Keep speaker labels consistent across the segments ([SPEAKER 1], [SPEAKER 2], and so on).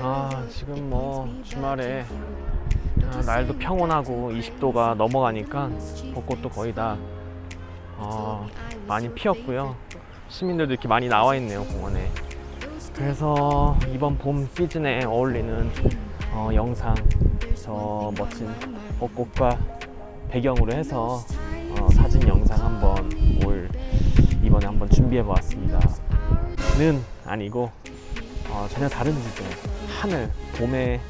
[SPEAKER 1] 아 지금 뭐 주말에 아, 날도 평온하고 20도가 넘어가니까 벚꽃도 거의 다 어, 많이 피었고요. 시민들도 이렇게 많이 나와 있네요 공원에. 그래서 이번 봄 시즌에 어울리는 어, 영상 저 멋진 벚꽃과 배경으로 해서 어, 사진 영상 한번 올 이번에 한번 준비해 보았습니다. 는 아니고 어, 전혀 다른 주제 하늘 봄의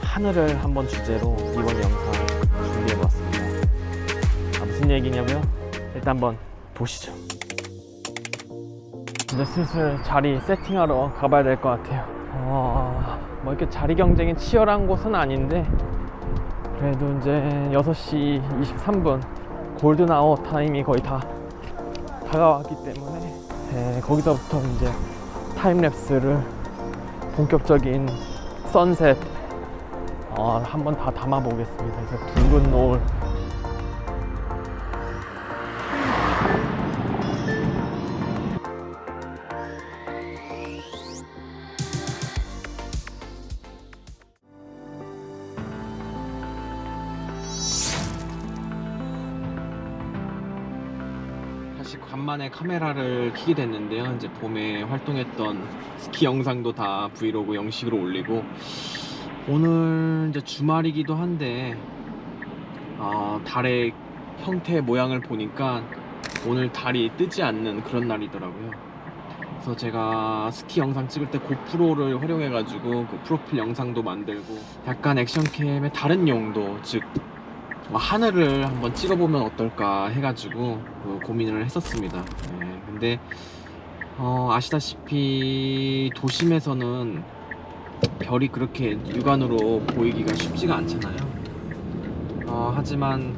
[SPEAKER 1] 하늘을 한번 주제로 이번 영상 준비해 보았습니다. 아, 무슨 얘기냐고요? 일단 한번 보시죠. 이제 슬슬 자리 세팅하러 가봐야 될 것 같아요. 어, 뭐 이렇게 자리 경쟁이 치열한 곳은 아닌데 그래도 이제 6시 23분 골든아워 타임이 거의 다 다가왔기 때문에 예, 거기서부터 이제 타임랩스를 본격적인 선셋 어, 한번 다 담아 보겠습니다. 그래서 붉은 노을 간만에 카메라를 켜게 됐는데요. 이제 봄에 활동했던 스키 영상도 다 브이로그 형식으로 올리고 오늘 이제 주말이기도 한데 어, 달의 형태 모양을 보니까 오늘 달이 뜨지 않는 그런 날이더라고요. 그래서 제가 스키 영상 찍을 때 고프로를 활용해가지고 그 프로필 영상도 만들고 약간 액션캠의 다른 용도 즉 어, 하늘을 한번 찍어보면 어떨까 해가지고 그 고민을 했었습니다. 네, 근데 어, 아시다시피 도심에서는 별이 그렇게 육안으로 보이기가 쉽지가 않잖아요. 어, 하지만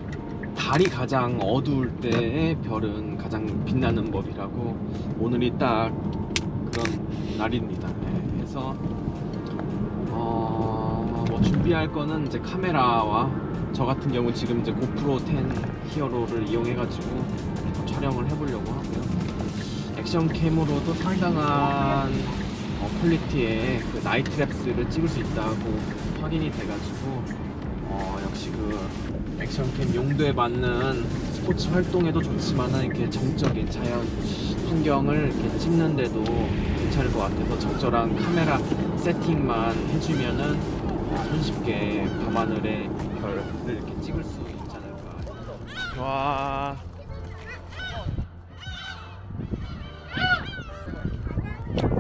[SPEAKER 1] 달이 가장 어두울 때의 별은 가장 빛나는 법이라고 오늘이 딱 그런 날입니다. 네, 그래서 어, 뭐 준비할 거는 이제 카메라와 저 같은 경우 지금 이제 고프로 10 히어로를 이용해가지고 촬영을 해보려고 하고요. 액션 캠으로도 상당한 어, 퀄리티의 그 나이트 랩스를 찍을 수 있다고 확인이 돼가지고 어, 역시 그 액션캠 용도에 맞는 스포츠 활동에도 좋지만은 이렇게 정적인 자연 환경을 이렇게 찍는데도 괜찮을 것 같아서 적절한 카메라 세팅만 해주면은 손쉽게 밤하늘에 별을 이렇게 찍을 수 있지 않을까. 와.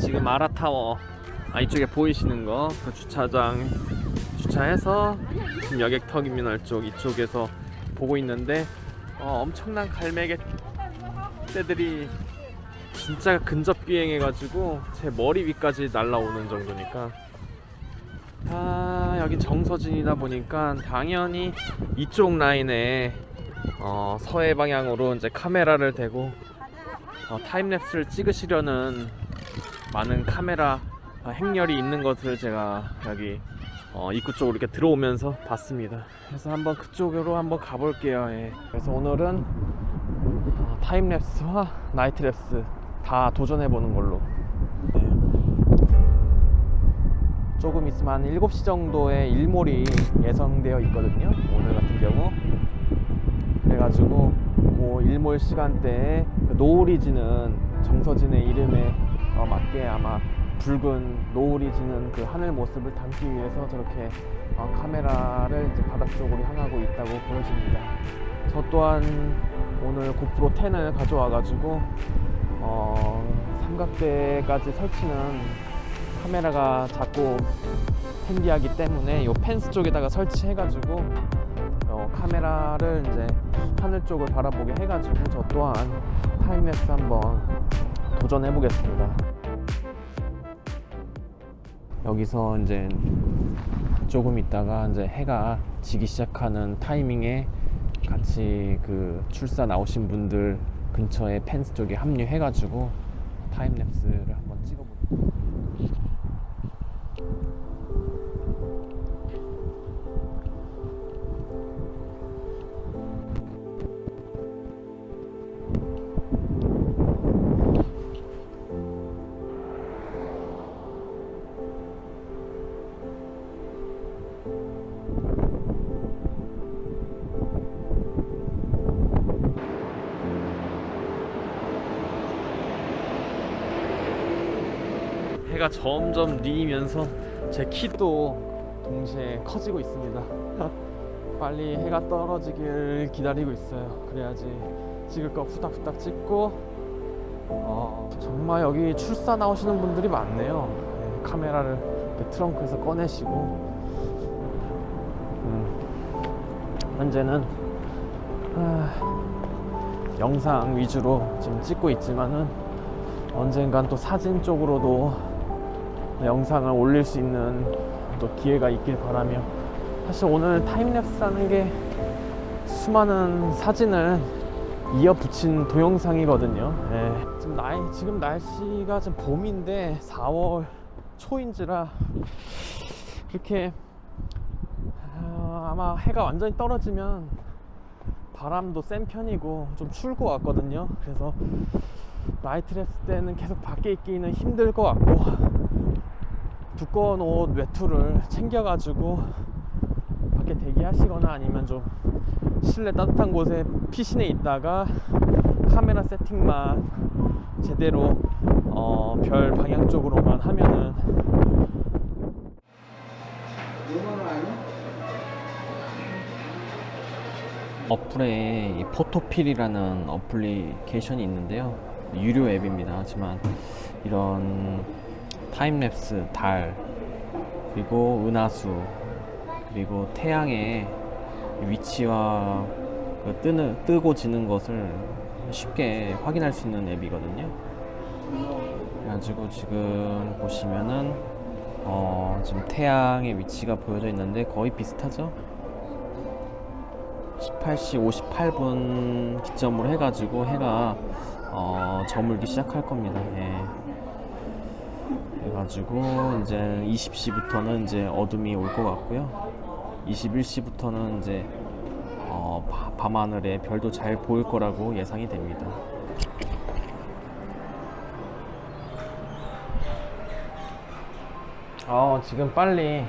[SPEAKER 1] 지금 아라타워 아 이쪽에 보이시는 거 그 주차장 주차해서 지금 여객 터미널 쪽 이쪽에서 보고 있는데 어, 엄청난 갈매개 떼들이 진짜 근접 비행해가지고 제 머리 위까지 날라오는 정도니까 아 여기 정서진이다 보니까 당연히 이쪽 라인에 어, 서해 방향으로 이제 카메라를 대고 어, 타임랩스를 찍으시려는 많은 카메라 어, 행렬이 있는 것을 제가 여기 어, 입구 쪽으로 이렇게 들어오면서 봤습니다. 그래서 한번 그쪽으로 한번 가볼게요. 예. 그래서 오늘은 어, 타임랩스와 나이트랩스 다 도전해보는 걸로. 조금 있으면 한 7시 정도에 일몰이 예상되어 있거든요. 오늘 같은 경우. 그래가지고 그 일몰 시간대에 그 노을이 지는 정서진의 이름에 어, 맞게 아마 붉은 노을이 지는 그 하늘 모습을 담기 위해서 저렇게 어, 카메라를 이제 바닥 쪽으로 향하고 있다고 보여집니다. 저 또한 오늘 고프로 10을 가져와가지고 어, 삼각대까지 설치는 카메라가 작고 핸디하기 때문에 이 펜스 쪽에다가 설치해가지고 어, 카메라를 이제 하늘 쪽을 바라보게 해가지고 저 또한 타임랩스 한번 도전해 보겠습니다. 여기서 이제 조금 있다가 이제 해가 지기 시작하는 타이밍에 같이 그 출사 나오신 분들 근처에 펜스 쪽에 합류해가지고 타임랩스를 한번 찍어볼게요. 해가 점점 리면서 제 키도 동시에 커지고 있습니다. 빨리 해가 떨어지길 기다리고 있어요. 그래야지 찍을 거 후딱후딱 찍고 어, 정말 여기 출사 나오시는 분들이 많네요. 네, 카메라를 트렁크에서 꺼내시고 음, 현재는 아, 영상 위주로 지금 찍고 있지만은 언젠간 또 사진 쪽으로도 영상을 올릴 수 있는 또 기회가 있길 바라며 사실 오늘 타임랩스라는 게 수많은 사진을 이어 붙인 동영상이거든요. 예. 지금 날 지금 날씨가 지금 봄인데 4월 초인지라 그렇게 아, 아마 해가 완전히 떨어지면 바람도 센 편이고 좀 추울 것 같거든요. 그래서 나이트랩스 때는 계속 밖에 있기는 힘들 것 같고 두꺼운 옷 외투를 챙겨가지고 밖에 대기하시거나 아니면 좀 실내 따뜻한 곳에 피신해 있다가 카메라 세팅만 제대로 어, 별 방향 쪽으로만 하면은 어플에 이 포토필이라는 어플리케이션이 있는데요. 유료 앱입니다. 하지만 이런 타임랩스 달 그리고 은하수 그리고 태양의 위치와 그 뜨는, 뜨고 지는 것을 쉽게 확인할 수 있는 앱이거든요. 그래가지고 지금 보시면은 어, 지금 태양의 위치가 보여져 있는데 거의 비슷하죠? 18시 58분 기점으로 해가지고 해가 어, 저물기 시작할 겁니다. 예. 해가지고 이제 20시부터는 이제 어둠이 올 것 같고요. 21시부터는 이제 어, 바- 밤하늘에 별도 잘 보일 거라고 예상이 됩니다. 어, 지금 빨리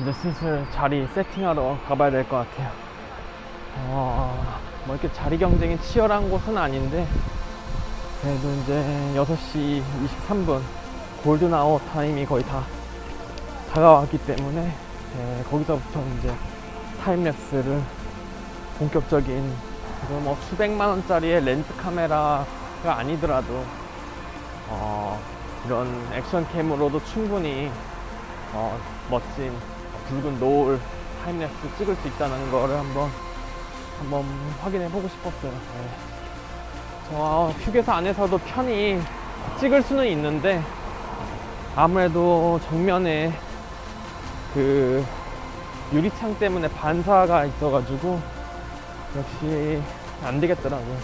[SPEAKER 1] 이제 슬슬 자리 세팅하러 가봐야 될 것 같아요. 어, 뭐 이렇게 자리 경쟁이 치열한 곳은 아닌데 그래도 이제 6시 23분 골든 아워 타임이 거의 다 다가왔기 때문에 예, 거기서부터 이제 타임랩스를 본격적인 그뭐 수백만 원짜리의 렌즈 카메라가 아니더라도 어, 이런 액션 캠으로도 충분히 어, 멋진 붉은 노을 타임랩스 찍을 수 있다는 거를 한번 한번 확인해 보고 싶었어요. 네. 저 휴게소 안에서도 편히 찍을 수는 있는데 아무래도 정면에 그 유리창 때문에 반사가 있어가지고 역시 안 되겠더라고요.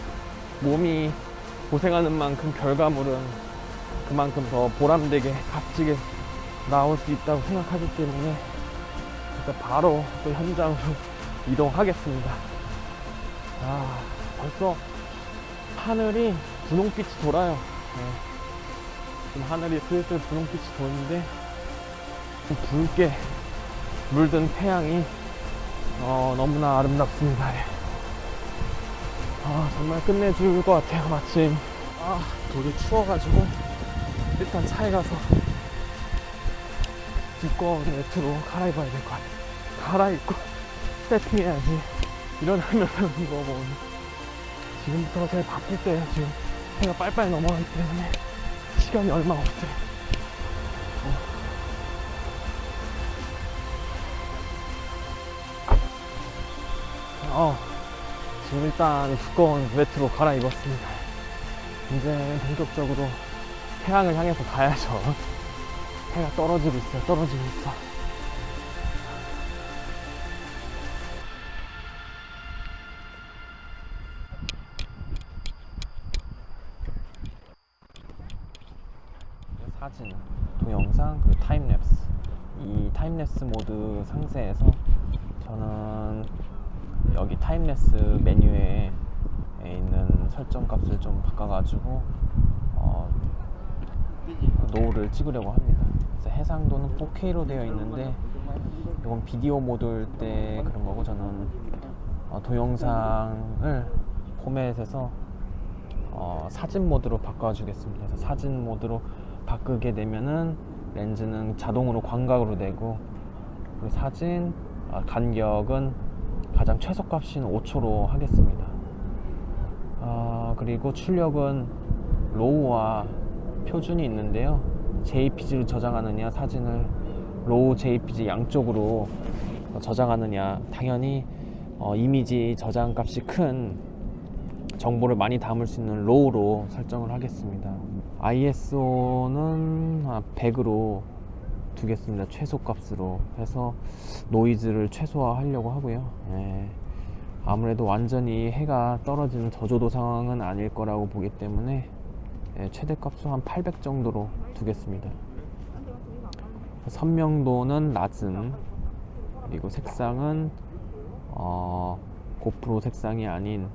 [SPEAKER 1] 몸이 고생하는 만큼 결과물은 그만큼 더 보람되게 값지게 나올 수 있다고 생각하기 때문에 일단 바로 또 현장으로 이동하겠습니다. 아, 벌써 하늘이 분홍빛이 돌아요. 네. 지금 하늘이 슬슬 분홍빛이 도는데 좀 붉게 물든 태양이 어, 너무나 아름답습니다. 예. 아, 정말 끝내줄 것 같아요, 마침. 아, 되게 추워가지고 일단 차에 가서 두꺼운 외투로 갈아입어야 될 것 같아요. 갈아입고 세팅해야지. 일어나면 이거 뭐 지금부터 제일 바쁠 때 지금 해가 빨빨 넘어가기 때문에 시간이 얼마 없어요. 어, 지금 일단 두꺼운 외투로 갈아입었습니다. 이제 본격적으로 태양을 향해서 가야죠. 해가 떨어지고 있어요. 떨어지고 있어. 타임랩스 모드 상세에서 저는 여기 타임랩스 메뉴에 있는 설정 값을 좀 바꿔가지고 어, 노을을 찍으려고 합니다. 해상도는 4K로 되어 있는데 이건 비디오 모드일 때 그런 거고 저는 어, 동영상을 포맷에서 어, 사진 모드로 바꿔주겠습니다. 그래서 사진 모드로 바꾸게 되면은 렌즈는 자동으로 광각으로 되고 사진 아, 간격은 가장 최소값인 5초로 하겠습니다. 아, 그리고 출력은 로우와 표준이 있는데요. JPG로 저장하느냐 사진을 로우 JPG 양쪽으로 어, 저장하느냐 당연히 어, 이미지 저장 값이 큰 정보를 많이 담을 수 있는 로우로 설정을 하겠습니다. ISO는 100으로 두겠습니다. 최소 값으로 해서 노이즈를 최소화하려고 하고요. 예. 아무래도 완전히 해가 떨어지는 저조도 상황은 아닐 거라고 보기 때문에 예, 최대 값은 한800 정도로 두겠습니다. 선명도는 낮은 그리고 색상은 어, 고프로 색상이 아닌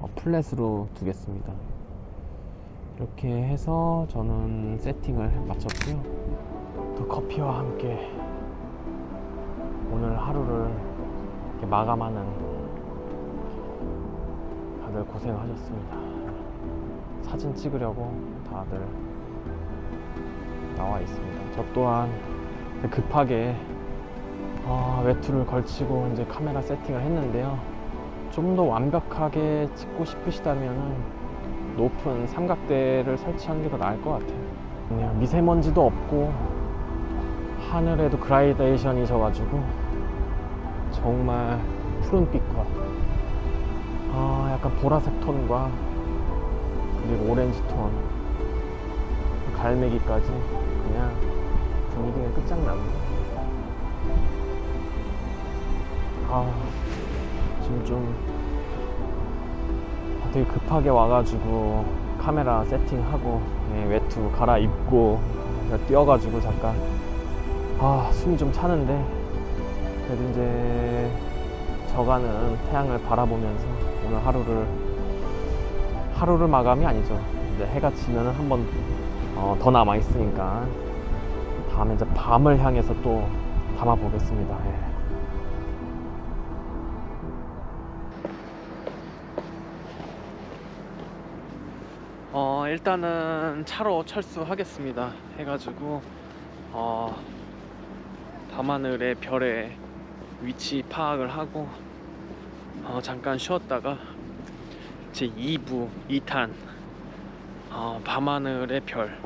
[SPEAKER 1] 어, 플랫으로 두겠습니다. 이렇게 해서 저는 세팅을 마쳤고요. 또 커피와 함께 오늘 하루를 이렇게 마감하는 다들 고생하셨습니다. 사진 찍으려고 다들 나와 있습니다. 저 또한 급하게 아, 외투를 걸치고 이제 카메라 세팅을 했는데요. 좀 더 완벽하게 찍고 싶으시다면 높은 삼각대를 설치하는 게 더 나을 것 같아요. 미세먼지도 없고 하늘에도 그라데이션이 져가지고 정말 푸른빛과 아 약간 보라색 톤과 그리고 오렌지 톤 갈매기까지 그냥 분위기가 끝장납니다. 아 지금 좀 아, 되게 급하게 와가지고 카메라 세팅하고 예, 외투 갈아입고 뛰어가지고 잠깐 아 숨이 좀 차는데 그래도 이제 저가는 태양을 바라보면서 오늘 하루를 하루를 마감이 아니죠 이제 해가 지면은 한번 어, 더 남아 있으니까 다음에 이제 밤을 향해서 또 담아 보겠습니다. 예. 어 일단은 차로 철수하겠습니다. 해가지고 어 밤하늘의 별의 위치 파악을 하고 어, 잠깐 쉬었다가 제 2부 2탄 어, 밤하늘의 별.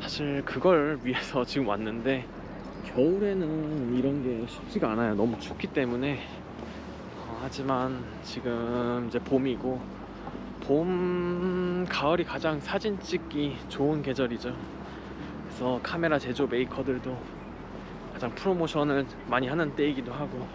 [SPEAKER 1] 사실 그걸 위해서 지금 왔는데 겨울에는 이런 게 쉽지가 않아요. 너무 춥기 때문에. 어, 하지만 지금 이제 봄이고 봄 가을이 가장 사진 찍기 좋은 계절이죠. 그래서 카메라 제조 메이커들도 가장 프로모션을 많이 하는 때이기도 하고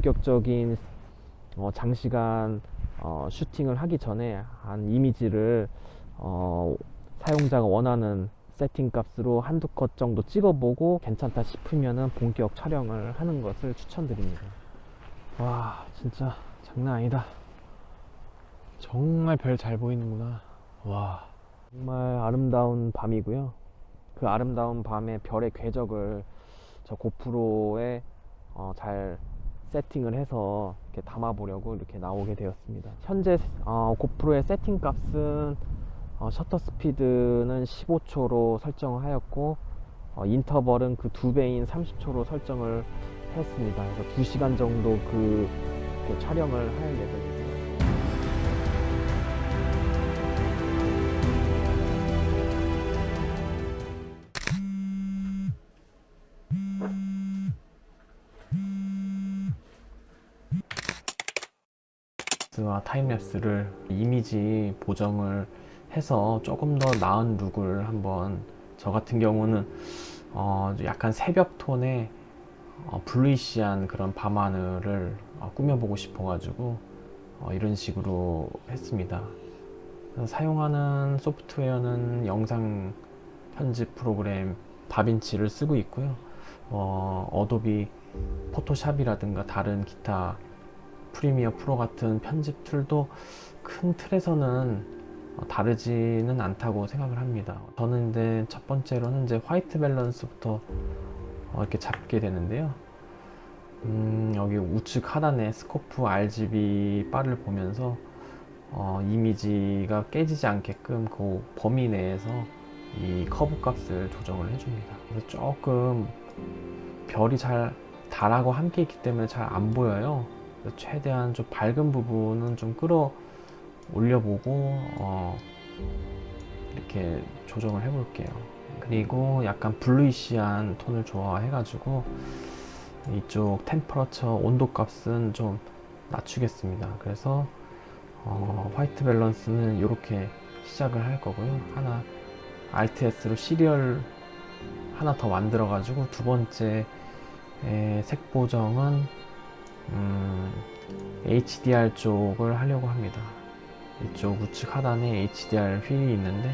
[SPEAKER 1] 본격적인 어, 장시간 어, 슈팅을 하기 전에 한 이미지를 어, 사용자가 원하는 세팅 값으로 한두 컷 정도 찍어보고 괜찮다 싶으면은 본격 촬영을 하는 것을 추천드립니다. 와, 진짜 장난 아니다. 정말 별 잘 보이는구나. 와, 정말 아름다운 밤이고요. 그 아름다운 밤의 별의 궤적을 저 고프로에 어, 잘 세팅을 해서 이렇게 담아보려고 이렇게 나오게 되었습니다. 현재 어, 고프로의 세팅 값은 어, 셔터 스피드는 15초로 설정을 하였고 어, 인터벌은 그 두 배인 30초로 설정을 했습니다. 그래서 2시간 정도 그 이렇게 촬영을 할 예정입니다. 랩스를 이미지 보정을 해서 조금 더 나은 룩을 한번 저 같은 경우는 어, 약간 새벽 톤의 어, 블루이시한 그런 밤하늘을 어, 꾸며보고 싶어가지고 어, 이런 식으로 했습니다. 사용하는 소프트웨어는 영상 편집 프로그램 다빈치를 쓰고 있고요. 어, 어도비 포토샵이라든가 다른 기타 프리미어 프로 같은 편집 툴도 큰 틀에서는 어, 다르지는 않다고 생각을 합니다. 저는 이제 첫 번째로는 이제 화이트 밸런스부터 어, 이렇게 잡게 되는데요. 음, 여기 우측 하단에 스코프 RGB 바를 보면서 어, 이미지가 깨지지 않게끔 그 범위 내에서 이 커브 값을 조정을 해줍니다. 그래서 조금 별이 잘 달하고 함께 있기 때문에 잘 안 보여요. 최대한 좀 밝은 부분은 좀 끌어 올려보고 어, 이렇게 조정을 해볼게요. 그리고 약간 블루이시한 톤을 좋아해가지고 이쪽 템퍼러처 온도 값은 좀 낮추겠습니다. 그래서 어, 화이트 밸런스는 이렇게 시작을 할 거고요. 하나 Alt S로 시리얼 하나 더 만들어 가지고 두 번째 에, 색 보정은 음, HDR 쪽을 하려고 합니다. 이쪽 우측 하단에 HDR 휠이 있는데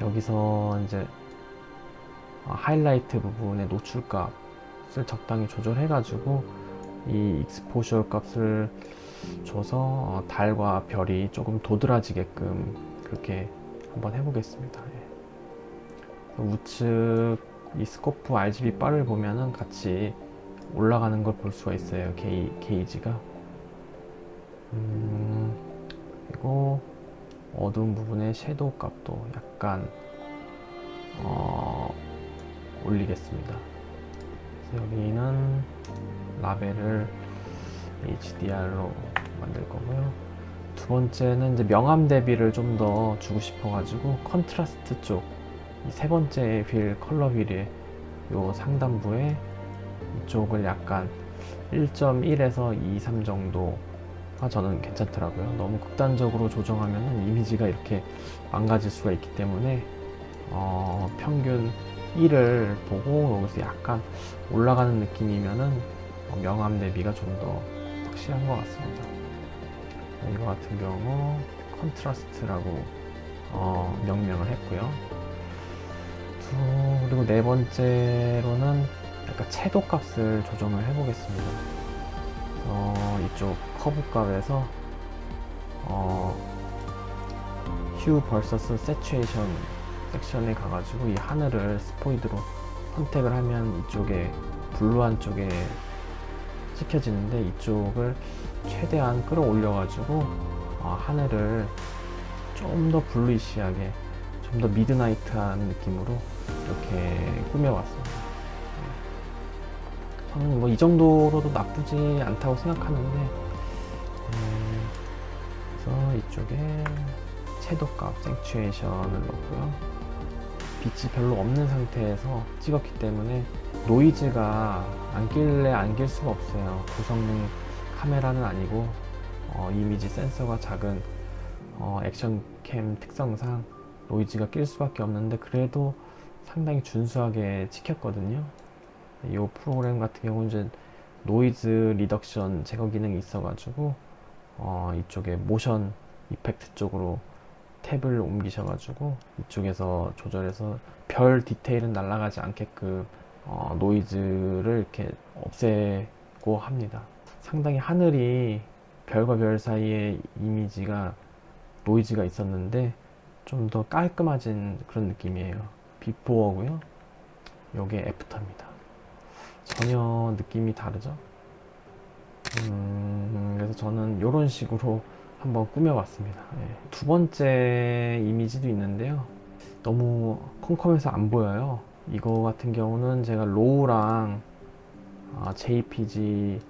[SPEAKER 1] 여기서 이제 어, 하이라이트 부분의 노출값을 적당히 조절해 가지고 이 익스포셔 값을 줘서 어, 달과 별이 조금 도드라지게끔 그렇게 한번 해보겠습니다. 예. 우측 이 스코프 RGB 바를 보면은 같이 올라가는 걸 볼 수가 있어요. 게이, 게이지가. 음, 그리고 어두운 부분의 섀도우 값도 약간 어, 올리겠습니다. 여기는 라벨을 HDR로 만들 거고요. 두 번째는 이제 명암 대비를 좀 더 주고 싶어가지고 컨트라스트 쪽, 이세 번째 휠 컬러 휠의 요 상단부에 이쪽을 약간 1.1에서 2, 3 정도가 저는 괜찮더라고요. 너무 극단적으로 조정하면 이미지가 이렇게 망가질 수가 있기 때문에 어, 평균 1을 보고 여기서 약간 올라가는 느낌이면은 어, 명암 대비가 좀 더 확실한 것 같습니다. 이거 같은 경우 컨트라스트라고 어, 명명을 했고요. 두, 그리고 네 번째로는 약간 채도 값을 조정을 해보겠습니다. 어, 이쪽 커브 값에서 어, 휴 vs 세츄에이션 섹션에 가가지고 이 하늘을 스포이드로 선택을 하면 이쪽에 블루한 쪽에 찍혀지는데 이쪽을 최대한 끌어올려가지고 어, 하늘을 좀 더 블루이시하게 좀 더 미드나이트한 느낌으로 이렇게 꾸며왔습니다. 네. 저는 뭐이 정도로도 나쁘지 않다고 생각하는데 음, 그래서 이쪽에 채도값 생츄에이션을 넣고요. 빛이 별로 없는 상태에서 찍었기 때문에 노이즈가 안 낄래 안 낄 수가 없어요. 고성능 카메라는 아니고 어, 이미지 센서가 작은 어, 액션캠 특성상 노이즈가 낄 수밖에 없는데 그래도 상당히 준수하게 찍혔거든요. 이 프로그램 같은 경우는 이제 노이즈 리덕션 제거 기능이 있어가지고 어, 이쪽에 모션 이펙트 쪽으로 탭을 옮기셔가지고 이쪽에서 조절해서 별 디테일은 날아가지 않게끔 어, 노이즈를 이렇게 없애고 합니다. 상당히 하늘이 별과 별 사이에 이미지가 노이즈가 있었는데 좀 더 깔끔해진 그런 느낌이에요. 비포어고요. 요게 애프터입니다. 전혀 느낌이 다르죠? 음, 그래서 저는 이런 식으로 한번 꾸며봤습니다. 예. 두 번째 이미지도 있는데요. 너무 컴컴해서 안 보여요. 이거 같은 경우는 제가 로우랑 아, JPG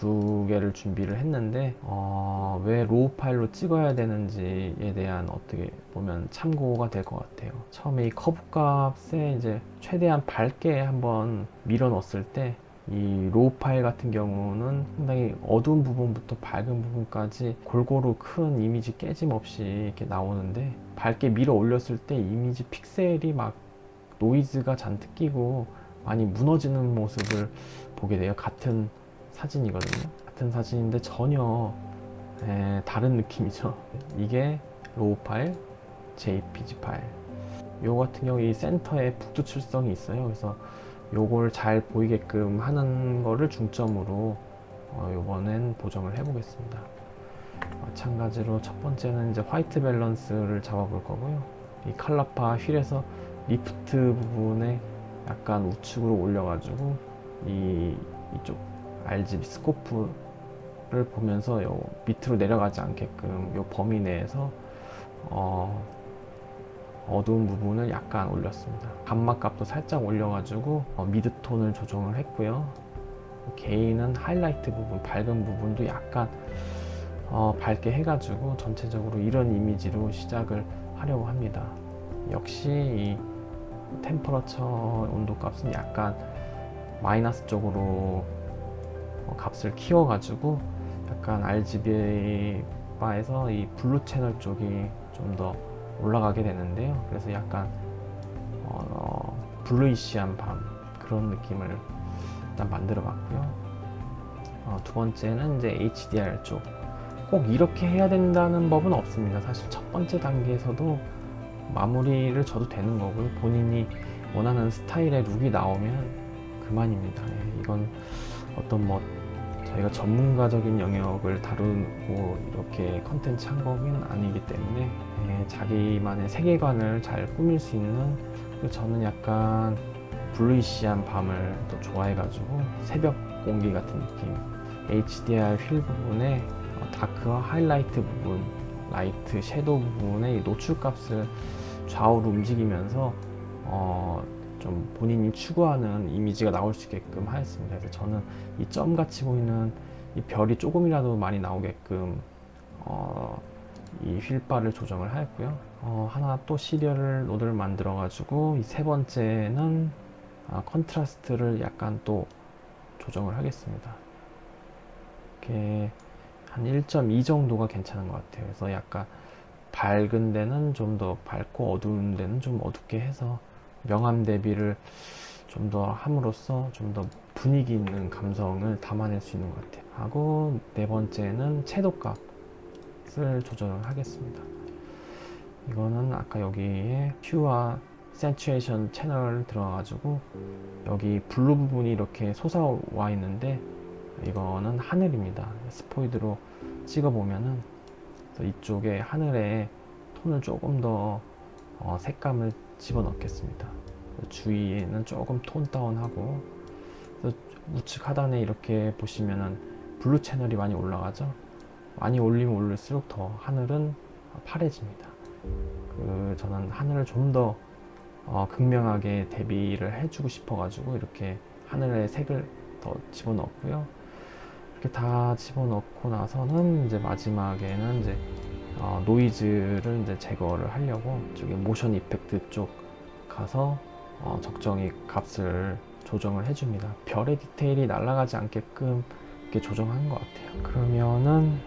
[SPEAKER 1] 두 개를 준비를 했는데 어, 왜 로우 파일로 찍어야 되는지에 대한 어떻게 보면 참고가 될 것 같아요. 처음에 이 커브 값에 이제 최대한 밝게 한번 밀어 넣었을 때이 로우 파일 같은 경우는 상당히 어두운 부분부터 밝은 부분까지 골고루 큰 이미지 깨짐 없이 이렇게 나오는데 밝게 밀어 올렸을 때 이미지 픽셀이 막 노이즈가 잔뜩 끼고 많이 무너지는 모습을 보게 돼요. 같은 사진이거든요. 같은 사진인데 전혀 에, 다른 느낌이죠. 이게 로우 파일, JPG 파일. 요 같은 경우 이 센터에 북두 출성이 있어요. 그래서 요걸 잘 보이게끔 하는 거를 중점으로 어, 요번엔 보정을 해보겠습니다. 마찬가지로 첫 번째는 이제 화이트 밸런스를 잡아볼 거고요. 이 칼라파 휠에서 리프트 부분에 약간 우측으로 올려가지고 이 이쪽 RGB 스코프를 보면서 요 밑으로 내려가지 않게끔 요 범위 내에서 어, 어두운 부분을 약간 올렸습니다. 감마 값도 살짝 올려가지고 어, 미드톤을 조정을 했고요. 개인은 하이라이트 부분, 밝은 부분도 약간 어, 밝게 해가지고 전체적으로 이런 이미지로 시작을 하려고 합니다. 역시 이 템퍼러처 온도 값은 약간 마이너스 쪽으로 어, 값을 키워가지고 약간 RGB 바에서 이 블루 채널 쪽이 좀 더 올라가게 되는데요. 그래서 약간 어, 어, 블루이시한 밤 그런 느낌을 일단 만들어 봤고요. 어, 두 번째는 이제 HDR 쪽. 꼭 이렇게 해야 된다는 법은 없습니다. 사실 첫 번째 단계에서도 마무리를 줘도 되는 거고요. 본인이 원하는 스타일의 룩이 나오면 그만입니다. 예, 이건 어떤 뭐 저희가 전문가적인 영역을 다루고 이렇게 컨텐츠 한 거는 아니기 때문에 예, 자기만의 세계관을 잘 꾸밀 수 있는 저는 약간 블루이시한 밤을 또 좋아해가지고 새벽 공기 같은 느낌 HDR 휠 부분에 어, 다크와 하이라이트 부분 라이트 섀도우 부분의 이 노출 값을 좌우로 움직이면서 어, 좀 본인이 추구하는 이미지가 나올 수 있게끔 하였습니다. 그래서 저는 이 점 같이 보이는 이 별이 조금이라도 많이 나오게끔 어, 이 휠바를 조정을 하였고요. 어, 하나 또 시리얼 노드를 만들어 가지고 이 세 번째는 아, 컨트라스트를 약간 또 조정을 하겠습니다. 이렇게 한 1.2 정도가 괜찮은 것 같아요. 그래서 약간 밝은 데는 좀 더 밝고 어두운 데는 좀 어둡게 해서 명암 대비를 좀 더 함으로써 좀 더 분위기 있는 감성을 담아낼 수 있는 것 같아요. 하고 네 번째는 채도 값을 조절을 하겠습니다. 이거는 아까 여기에 퓨와 센츄에이션 채널 들어가가지고 여기 블루 부분이 이렇게 솟아와 있는데 이거는 하늘입니다. 스포이드로 찍어보면은 이쪽에 하늘에 톤을 조금 더 어, 색감을 집어넣겠습니다. 주위에는 조금 톤 다운하고 우측 하단에 이렇게 보시면은 블루 채널이 많이 올라가죠. 많이 올리면 올릴수록 더 하늘은 파래집니다. 그 저는 하늘을 좀더 어, 극명하게 대비를 해주고 싶어가지고 이렇게 하늘의 색을 더 집어넣고요. 이렇게 다 집어넣고 나서는 이제 마지막에는 이제 어, 노이즈를 이제 제거를 하려고 저기 모션 이펙트 쪽 가서 어, 적정히 값을 조정을 해줍니다. 별의 디테일이 날아가지 않게끔 이렇게 조정하는 것 같아요. 그러면은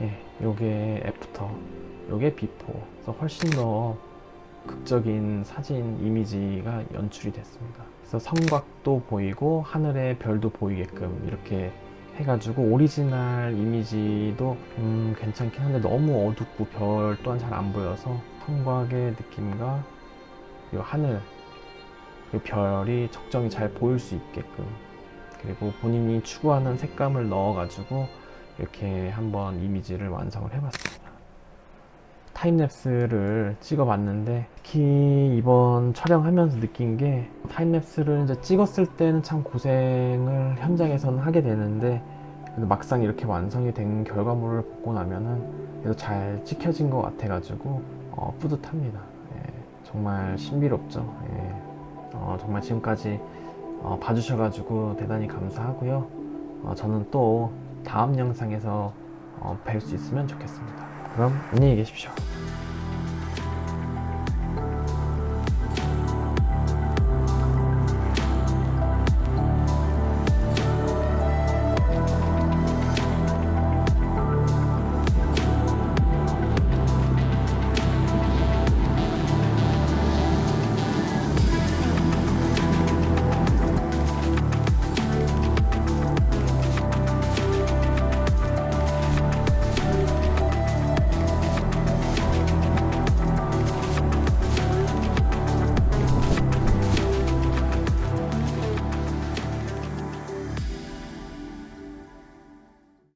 [SPEAKER 1] 예, 요게 애프터, 요게 비포. 그래서 훨씬 더 극적인 사진 이미지가 연출이 됐습니다. 그래서 성곽도 보이고 하늘의 별도 보이게끔 이렇게 해가지고 오리지널 이미지도 음, 괜찮긴 한데 너무 어둡고 별 또한 잘 안 보여서 성곽의 느낌과 이 하늘 그 별이 적정히 잘 보일 수 있게끔 그리고 본인이 추구하는 색감을 넣어가지고 이렇게 한번 이미지를 완성을 해봤습니다. 타임랩스를 찍어봤는데 특히 이번 촬영하면서 느낀 게 타임랩스를 이제 찍었을 때는 참 고생을 현장에서는 하게 되는데 그래도 막상 이렇게 완성이 된 결과물을 보고 나면은 그래도 잘 찍혀진 것 같아가지고 어, 뿌듯합니다. 예, 정말 신비롭죠. 예, 어, 정말 지금까지 어, 봐주셔가지고 대단히 감사하고요. 어, 저는 또 다음 영상에서 어, 뵐 수 있으면 좋겠습니다. 그럼 안녕히 계십시오.